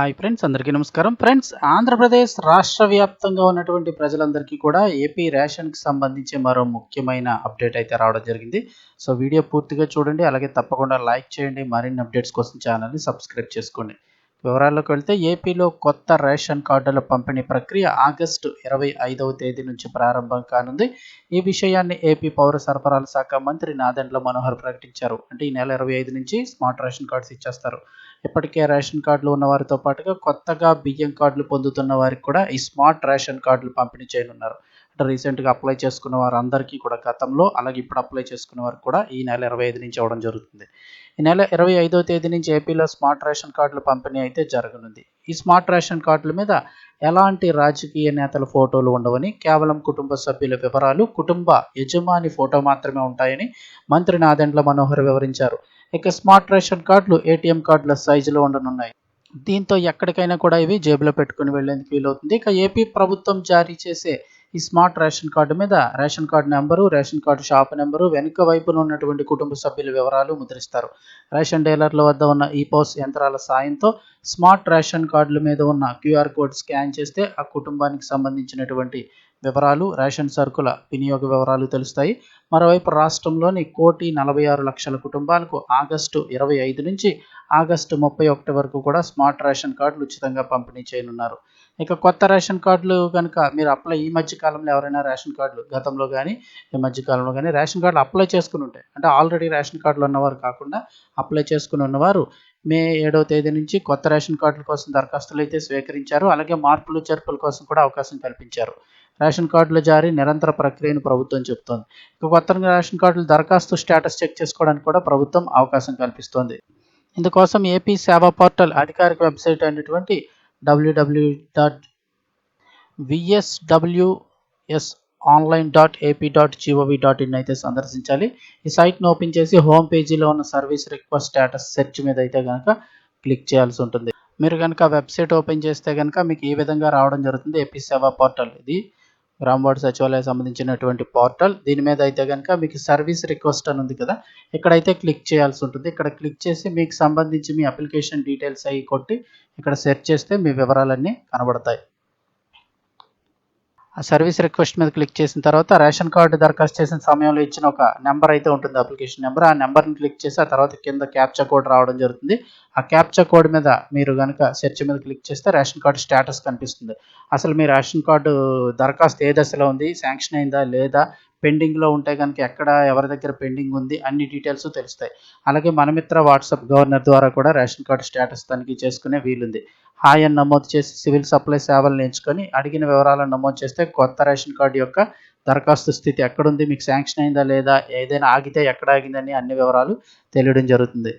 Hi friends అందరికీ నమస్కారం. Friends Andhra Pradesh రాష్ట్ర వ్యాప్తంగా ఉన్నటువంటి ప్రజలందరికీ కూడా ఏపీ రేషన్కి సంబంధించి మరో ముఖ్యమైన అప్డేట్ అయితే రావడం జరిగింది. సో వీడియో పూర్తిగా చూడండి అలాగే తప్పకుండా లైక్ చేయండి. మరిన్ని అప్డేట్స్ కోసం ఛానల్ని సబ్స్క్రైబ్ చేసుకోండి. వివరాల్లోకి వెళ్తే ఏపీలో కొత్త రేషన్ కార్డుల పంపిణీ ప్రక్రియ ఆగస్టు ఇరవై ఐదవ తేదీ నుంచి ప్రారంభం కానుంది. ఈ విషయాన్ని ఏపీ పౌర సరఫరాల శాఖ మంత్రి నాదెండ్ల మనోహర్ ప్రకటించారు. అంటే ఈ నెల ఇరవై ఐదు నుంచి స్మార్ట్ రేషన్ కార్డ్స్ ఇచ్చేస్తారు. ఇప్పటికే రేషన్ కార్డులు ఉన్న వారితో పాటుగా కొత్తగా బియ్యం కార్డులు పొందుతున్న వారికి కూడా ఈ స్మార్ట్ రేషన్ కార్డులు పంపిణీ చేయనున్నారు. అంటే రీసెంట్గా అప్లై చేసుకున్న వారందరికీ కూడా గతంలో అలాగే ఇప్పుడు అప్లై చేసుకున్న వారికి కూడా ఈ నెల ఇరవై ఐదు నుంచి అవ్వడం జరుగుతుంది. ఈ నెల ఇరవై ఐదో తేదీ నుంచి ఏపీలో స్మార్ట్ రేషన్ కార్డుల పంపిణీ అయితే జరగనుంది. ఈ స్మార్ట్ రేషన్ కార్డుల మీద ఎలాంటి రాజకీయ నేతల ఫోటోలు ఉండవని కేవలం కుటుంబ సభ్యుల వివరాలు కుటుంబ యజమాని ఫోటో మాత్రమే ఉంటాయని మంత్రి నాదెండ్ల మనోహర్ వివరించారు. ఇక స్మార్ట్ రేషన్ కార్డులు ఏటీఎం కార్డుల సైజులో ఉండనున్నాయి. దీంతో ఎక్కడికైనా కూడా ఇవి జేబులో పెట్టుకుని వెళ్ళేందుకు వీలవుతుంది. ఇక ఏపీ ప్రభుత్వం జారీ చేసే ఈ స్మార్ట్ రేషన్ కార్డు మీద ration card number ration card shop number వెనుక వైపున ఉన్నటువంటి కుటుంబ సభ్యుల వివరాలు ముద్రిస్తారు. రేషన్ డీలర్ల వద్ద ఉన్న ఈ పోస్ యంత్రాల సాయంతో స్మార్ట్ రేషన్ కార్డుల మీద ఉన్న క్యూఆర్ కోడ్ స్కాన్ చేస్తే ఆ కుటుంబానికి సంబంధించినటువంటి వివరాలు రేషన్ సరుకుల వినియోగ వివరాలు తెలుస్తాయి. మరోవైపు రాష్ట్రంలోని కోటి నలభై ఆరు లక్షల కుటుంబాలకు ఆగస్టు ఇరవై ఐదు నుంచి ఆగస్టు ముప్పై ఒకటి వరకు కూడా స్మార్ట్ రేషన్ కార్డులు ఉచితంగా పంపిణీ చేయనున్నారు. ఇక కొత్త రేషన్ కార్డులు కనుక మీరు అప్లై ఈ మధ్య కాలంలో ఎవరైనా రేషన్ కార్డులు గతంలో కానీ ఈ మధ్య కాలంలో కానీ రేషన్ కార్డులు అప్లై చేసుకుని ఉంటాయి అంటే ఆల్రెడీ రేషన్ కార్డులు ఉన్నవారు కాకుండా అప్లై చేసుకుని ఉన్నవారు మే ఏడవ తేదీ నుంచి కొత్త రేషన్ కార్డుల కోసం దరఖాస్తులు అయితే స్వీకరించారు. అలాగే మార్పులు చేర్పుల కోసం కూడా అవకాశం కల్పించారు. రేషన్ కార్డుల జారీ నిరంతర ప్రక్రియను ప్రభుత్వం చెబుతోంది. ఇక కొత్త రేషన్ కార్డులు దరఖాస్తు స్టేటస్ చెక్ చేసుకోవడానికి కూడా ప్రభుత్వం అవకాశం కల్పిస్తోంది. ఇందుకోసం ఏపీ సేవా పోర్టల్ అధికారిక వెబ్సైట్ అయినటువంటి WW dot VSWS online dot AP dot GOV dot in అయితే సందర్శించాలి. ఈ సైట్ను ఓపెన్ చేసి హోమ్ పేజీలో ఉన్న సర్వీస్ రిక్వెస్ట్ స్టేటస్ సెర్చ్ మీద అయితే కనుక క్లిక్ చేయాల్సి ఉంటుంది. మీరు కనుక వెబ్సైట్ ఓపెన్ చేస్తే కనుక మీకు ఈ విధంగా రావడం జరుగుతుంది. ఏపీ సేవా పోర్టల్. ఇది గ్రామవార్డు సచివాలయం సంబంధించినటువంటి పోర్టల్. దీని మీద అయితే కనుక మీకు సర్వీస్ రిక్వెస్ట్ అని ఉంది కదా ఇక్కడైతే క్లిక్ చేయాల్సి ఉంటుంది. ఇక్కడ క్లిక్ చేసి మీకు సంబంధించి మీ అప్లికేషన్ డీటెయిల్స్ అవి కొట్టి ఇక్కడ సెర్చ్ చేస్తే మీ వివరాలన్నీ కనబడతాయి. సర్వీస్ రిక్వెస్ట్ మీద క్లిక్ చేసిన తర్వాత రేషన్ కార్డు దరఖాస్తు చేసిన సమయంలో ఇచ్చిన ఒక నెంబర్ అయితే ఉంటుంది అప్లికేషన్ నెంబర్ ఆ నెంబర్ని క్లిక్ చేసి ఆ తర్వాత కింద క్యాప్చా కోడ్ రావడం జరుగుతుంది. ఆ క్యాప్చా కోడ్ మీద మీరు కనుక సెర్చ్ మీద క్లిక్ చేస్తే రేషన్ కార్డు స్టేటస్ కనిపిస్తుంది. అసలు మీ రేషన్ కార్డు దరఖాస్తు ఏ దశలో ఉంది? శాంక్షన్ అయిందా లేదా? పెండింగ్లో ఉంటే కనుక ఎక్కడ ఎవరి దగ్గర పెండింగ్ ఉంది అన్ని డీటెయిల్స్ తెలుస్తాయి. అలాగే మనమిత్ర వాట్సాప్ గవర్నర్ ద్వారా కూడా రేషన్ కార్డు స్టేటస్ తనిఖీ చేసుకునే వీలుంది. హాయ్ అని నమోదు చేసి సివిల్ సప్లై సేవలను ఎంచుకొని అడిగిన వివరాలను నమోదు చేస్తే కొత్త రేషన్ కార్డు యొక్క దరఖాస్తు స్థితి ఎక్కడుంది? మీకు శాంక్షన్ అయిందా లేదా? ఏదైనా ఆగితే ఎక్కడ ఆగిందని అన్ని వివరాలు తెలియడం జరుగుతుంది.